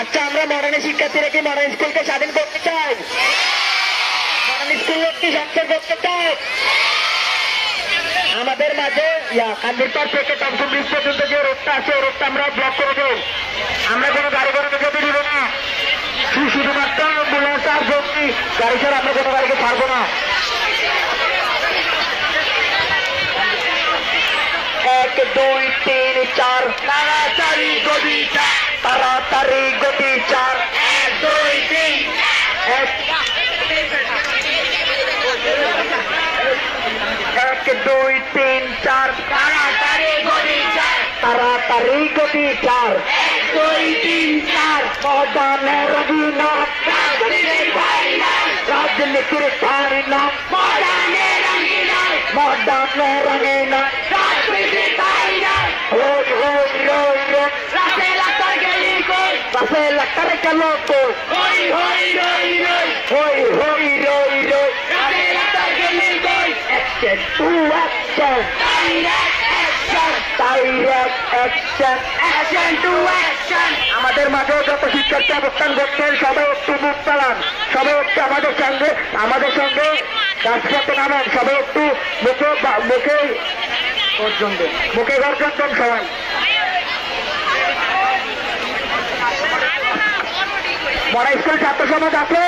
আচ্ছা আমরা মডার্ন শিক্ষার্থীরা কি মডার্ন স্কুলকে স্বাধীন করতে চাই? মডার্ন স্কুল কি সংস্কার করতে চাই? আমাদের মাঝে কান্দিরপার থেকে টমসম ব্রিজ পর্যন্ত যে রোডটা আছে, ওই রোডটা আমরা ব্লক করে দেব। আমরা কোনো গাড়ি ঘোড়াকে যেতে দিব না। শুধুমাত্র অ্যাম্বুলেন্স আর ভর্তি গাড়ি ছাড়া আমরা কোনো গাড়িকে ছাড়বো না। এক, দুই, তিন, চার দুই তিন চার। তাড়াতাড়ি গতি চার। তাড়াতাড়ি গতি চার। দুই তিন চার। মডার্নের রবীন্দ্রনাথ রাজনীতির রাজনীতির ভাই নাই রোজ রোজ রোজ রোজ রাসেল আক্তার গেলি কই রাসেল আক্তার গেল তো হই হই action direct action direct action action to আমাদের মাঝে যত শিক্ষার্থী অবস্থান করছেন সবাই একটু মুখ চালান। সবাই একটু আমাদের সঙ্গে আমাদের সঙ্গে রাজপথে নামেন। সবাই একটু মুখে মুখে গর্জন দেন। মুখে গর্জন দেন সবাই। মরা স্কুল ছাত্র সমাজ আছে?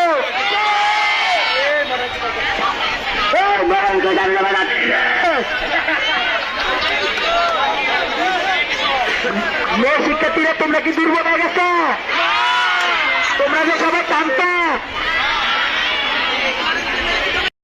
মেয়ে শিক্ষার্থীরা তোমরা কি দুর্বল হয়ে গেছো তোমরা যে সবাই টানতা